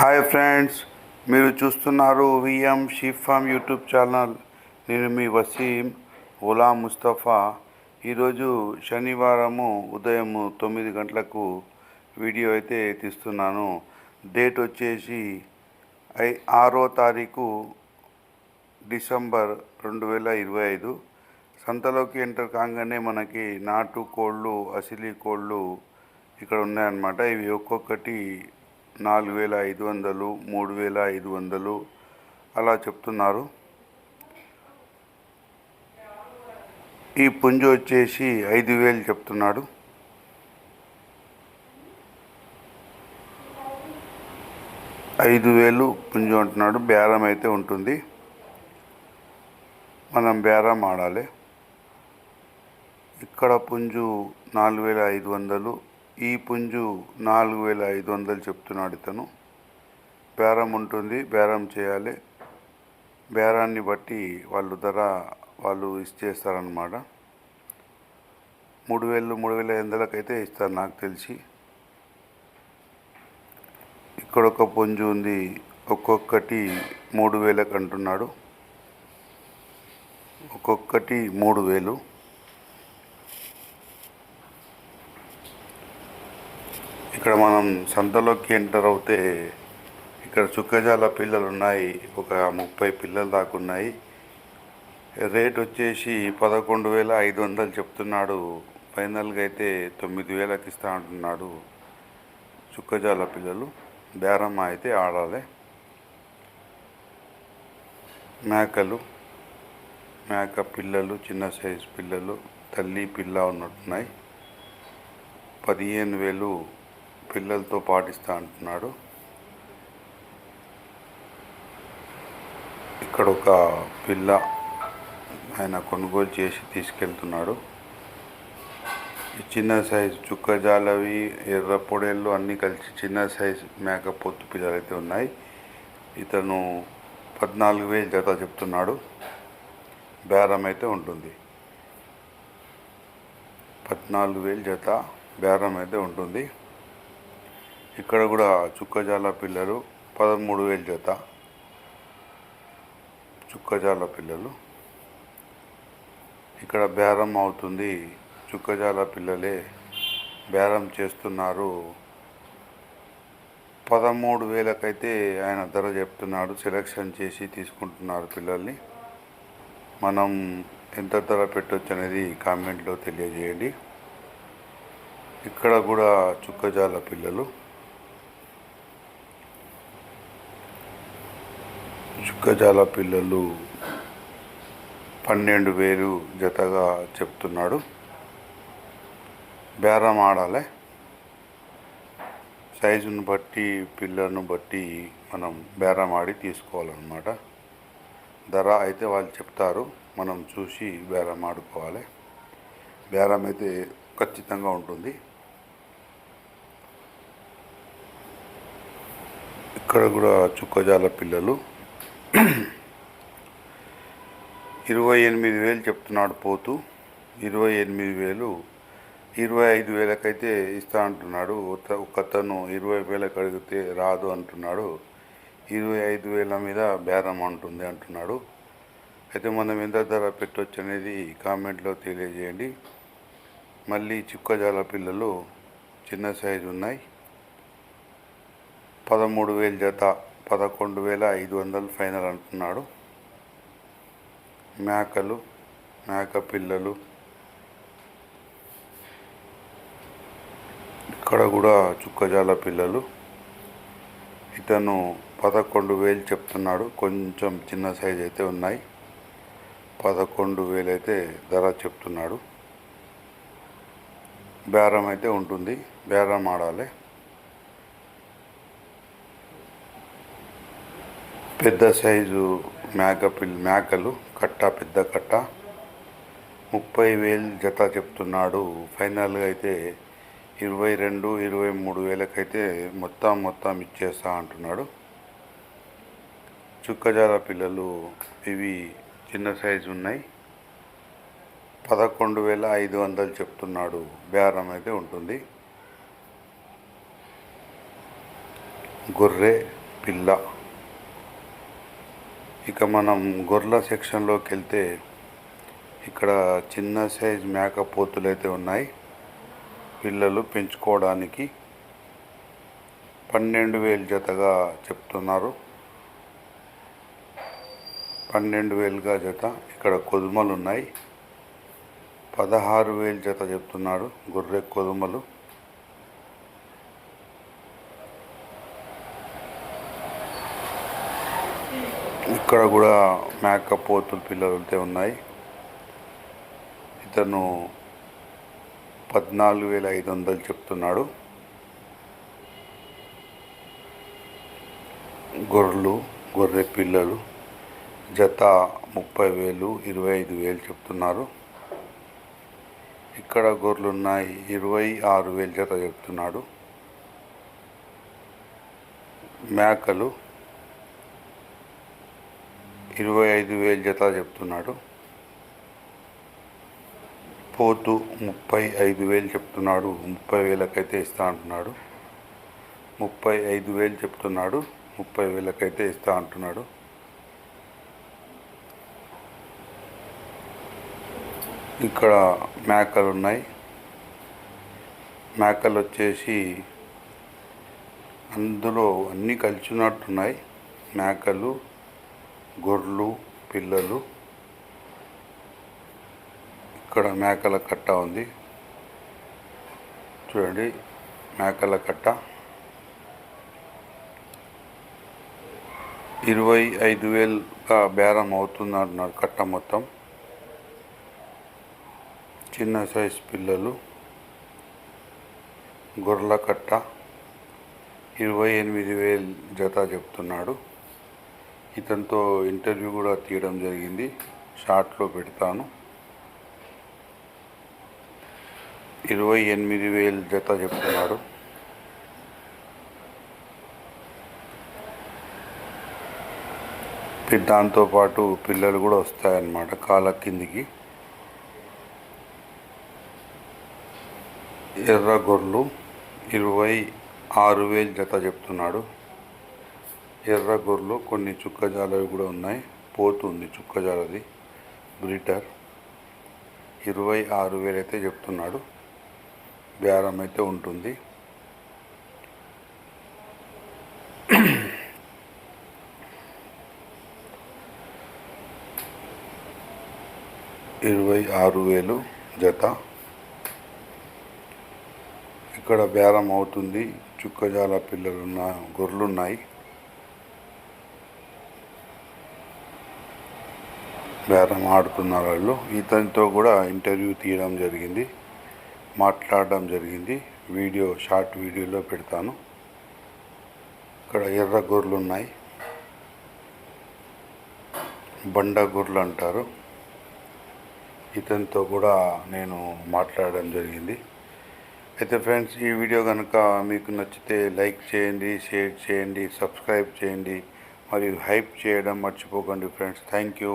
Hi friends మీరు చూస్తున్నారు VM షీఫామ్ YouTube channel. నేను మీ వసీం ఓలా ముస్తఫా. ఈరోజు శనివారము ఉదయం తొమ్మిది గంటలకు వీడియో అయితే తీస్తున్నాను. డేట్ వచ్చేసి ఐ ఆరో తారీఖు డిసెంబర్ రెండు వేల ఇరవై ఐదు. సంతలోకి ఎంటర్ కాగానే మనకి నాటు కోళ్ళు అసిలి కోళ్ళు ఇక్కడ ఉన్నాయన్నమాట. ఇవి ఒక్కొక్కటి నాలుగు వేల ఐదు వందలు మూడు వేల ఐదు వందలు అలా చెప్తున్నారు. ఈ పుంజు వచ్చేసి ఐదు వేలు చెప్తున్నాడు. ఐదు వేలు పుంజు అంటున్నాడు. బేరం అయితే ఉంటుంది. మనం బేరం ఆడాలి. ఇక్కడ పుంజు నాలుగు వేల ఐదు వందలు ఈ పుంజు నాలుగు వేల ఐదు వందలు చెప్తున్నాడు ఇతను. బేరం ఉంటుంది బేరం చేయాలి. బేరాన్ని బట్టి వాళ్ళు ధర వాళ్ళు ఇచ్చేస్తారనమాట మూడు వేలు మూడు వేల ఐదు ఇస్తారు నాకు తెలిసి. ఇక్కడ ఒక పుంజు ఉంది ఒక్కొక్కటి మూడు వేలకు అంటున్నాడు ఒక్కొక్కటి మూడు వేలు. ఇక్కడ మనం సంతలోకి ఎంటర్ అవుతే ఇక్కడ చుక్కజాల పిల్లలు ఉన్నాయి ఒక ముప్పై పిల్లలు దాకా ఉన్నాయి రేట్ వచ్చేసి పదకొండు వేల ఐదు వందలు చెప్తున్నాడు. ఫైనల్గా అయితే తొమ్మిది వేలకి ఇస్తా అంటున్నాడు చుక్కజాల పిల్లలు. బేరం అయితే ఆడాలి. మేకలు మేక పిల్లలు చిన్న సైజు పిల్లలు తల్లి పిల్ల ఉన్నట్టున్నాయి. పదిహేను వేలు పిల్లలతో పాటిస్తా అంటున్నాడు. ఇక్కడ ఒక పిల్ల ఆయన కొనుగోలు చేసి తీసుకెళ్తున్నాడు. ఈ చిన్న సైజు చుక్కజాలవి ఎర్ర పొడేళ్ళు అన్నీ కలిసి చిన్న సైజు మేక పొత్తు పిల్లలు అయితే ఉన్నాయి. ఇతను పద్నాలుగు వేలు జత చెప్తున్నాడు. బేరం అయితే ఉంటుంది. పద్నాలుగు వేలు జత బేరం అయితే ఉంటుంది. ఇక్కడ కూడా చుక్కజాల పిల్లలు పదమూడు వేలు జత. చుక్కజాల పిల్లలు. ఇక్కడ బేరం అవుతుంది. చుక్కజాల పిల్లలే బేరం చేస్తున్నారు. పదమూడు వేలకైతే ఆయన ధర చెప్తున్నాడు. సెలక్షన్ చేసి తీసుకుంటున్నారు పిల్లల్ని. మనం ఎంత ధర పెట్టవచ్చు అనేది కామెంట్లో తెలియజేయండి. ఇక్కడ కూడా చుక్కజాల పిల్లలు. చుక్కజాల పిల్లలు పన్నెండు వేలు జతగా చెప్తున్నాడు. బేరం ఆడాలి. సైజును బట్టి పిల్లను బట్టి మనం బేరం ఆడి తీసుకోవాలన్నమాట. ధర అయితే వాళ్ళు చెప్తారు. మనం చూసి బేరం ఆడుకోవాలి. బేరం అయితే ఖచ్చితంగా ఉంటుంది. ఇక్కడ కూడా చుక్కజాల పిల్లలు ఇరవై ఎనిమిది వేలు చెప్తున్నాడు పోతు. ఇరవై ఎనిమిది వేలు. ఇరవై ఐదు వేలకైతే ఇస్తా అంటున్నాడు. ఒకతను ఇరవై వేలకు అడిగితే రాదు అంటున్నాడు. ఇరవై ఐదు వేల మీద బేరం అంటుంది అంటున్నాడు. అయితే మనం ఎంత ధర పెట్టవచ్చు అనేది కామెంట్లో తెలియజేయండి. మళ్ళీ చుక్కజాల పిల్లలు చిన్న సైజు ఉన్నాయి. పదమూడు వేలు జత. పదకొండు వేల ఐదు వందలు ఫైనల్ అంటున్నాడు. మేకలు మేక పిల్లలు ఇక్కడ కూడా చుక్కజాల పిల్లలు. ఇతను పదకొండు వేలు చెప్తున్నాడు. కొంచెం చిన్న సైజ్ అయితే ఉన్నాయి. పదకొండు వేలు అయితే ధర చెప్తున్నాడు. బేరం అయితే ఉంటుంది. బేరం ఆడాలి. పెద్ద సైజు మేక పిల్ మేకలు కట్ట పెద్ద కట్ట. ముప్పై వేలు జత చెప్తున్నాడు. ఫైనల్గా అయితే ఇరవై రెండు ఇరవై మూడు వేలకైతే మొత్తం మొత్తం ఇచ్చేస్తా అంటున్నాడు. చుక్కజాల పిల్లలు ఇవి చిన్న సైజు ఉన్నాయి. పదకొండు వేల ఐదు వందలు చెప్తున్నాడు. బేరం అయితే ఉంటుంది. గొర్రె పిల్ల. ఇక మనం గొర్రెల సెక్షన్లోకి వెళ్తే ఇక్కడ చిన్న సైజ్ మేక పోతులు అయితే ఉన్నాయి. పిల్లలు పెంచుకోవడానికి పన్నెండు వేలు జతగా చెప్తున్నారు. పన్నెండు వేలుగా జత. ఇక్కడ కొదుమలు ఉన్నాయి. పదహారు వేలు జత చెప్తున్నాడు గొర్రె కొదుమలు. ఇక్కడ కూడా మేక పోతులు పిల్లలు అయితే ఉన్నాయి. ఇతను పద్నాలుగు వేల ఐదు వందలు చెప్తున్నాడు. గొర్రెలు గొర్రె పిల్లలు జత ముప్పై వేలు ఇరవై ఐదు వేలు చెప్తున్నారు. ఇక్కడ గొర్రెలు ఉన్నాయి ఇరవై ఆరు వేలు జత చెప్తున్నాడు. మేకలు ఇరవై ఐదు వేలు జత చెప్తున్నాడు. పోతు ముప్పై ఐదు వేలు చెప్తున్నాడు. ముప్పై వేలకైతే ఇస్తా అంటున్నాడు. ముప్పై ఐదు వేలు చెప్తున్నాడు. ముప్పై వేలకైతే ఇస్తా అంటున్నాడు. ఇక్కడ మేకలు ఉన్నాయి మేకలు వచ్చేసి అందులో అన్నీ కలిసినట్టున్నాయి. మేకలు గొర్రెలు పిల్లలు. ఇక్కడ మేకల కట్ట ఉంది. చూడండి మేకల కట్ట. ఇరవై ఐదు వేలుగా బేరం అవుతుంది అంటున్నారు కట్ట మొత్తం. చిన్న సైజ్ పిల్లలు. గొర్రెల కట్ట. ఇరవై ఎనిమిది వేలు జత చెప్తున్నాడు. ఇతనితో ఇంటర్వ్యూ కూడా తీయడం జరిగింది. షార్ట్లో పెడతాను. ఇరవై ఎనిమిది వేలు జత చెప్తున్నాడు దాంతోపాటు పిల్లలు కూడా వస్తాయన్నమాట కాళ్ళ కిందికి. ఎర్ర గొర్రెలు ఇరవై ఆరు వేలు జత చెప్తున్నాడు. ఎర్ర గొర్రెలు కొన్ని చుక్కజాలవి కూడా ఉన్నాయి. పోతుంది చుక్కజాలది బ్రీటర్. ఇరవై ఆరు వేలు అయితే చెప్తున్నాడు. బేరం అయితే ఉంటుంది. ఇరవై ఆరు వేలు జత. ఇక్కడ బేరం అవుతుంది. చుక్కజాల పిల్లలు ఉన్న గొర్రెలు ఉన్నాయి బేరం ఆడుతున్నారు వాళ్ళు. ఇతనితో కూడా ఇంటర్వ్యూ తీయడం జరిగింది మాట్లాడడం జరిగింది. వీడియో షార్ట్ వీడియోలో పెడతాను. ఇక్కడ ఎర్ర గొర్రెలు ఉన్నాయి. బండ గొర్రెలు అంటారు. ఇతనితో కూడా నేను మాట్లాడడం జరిగింది. అయితే ఫ్రెండ్స్ ఈ వీడియో కనుక మీకు నచ్చితే లైక్ చేయండి షేర్ చేయండి సబ్స్క్రైబ్ చేయండి. మరియు హైప్ చేయడం మర్చిపోకండి ఫ్రెండ్స్. Thank you.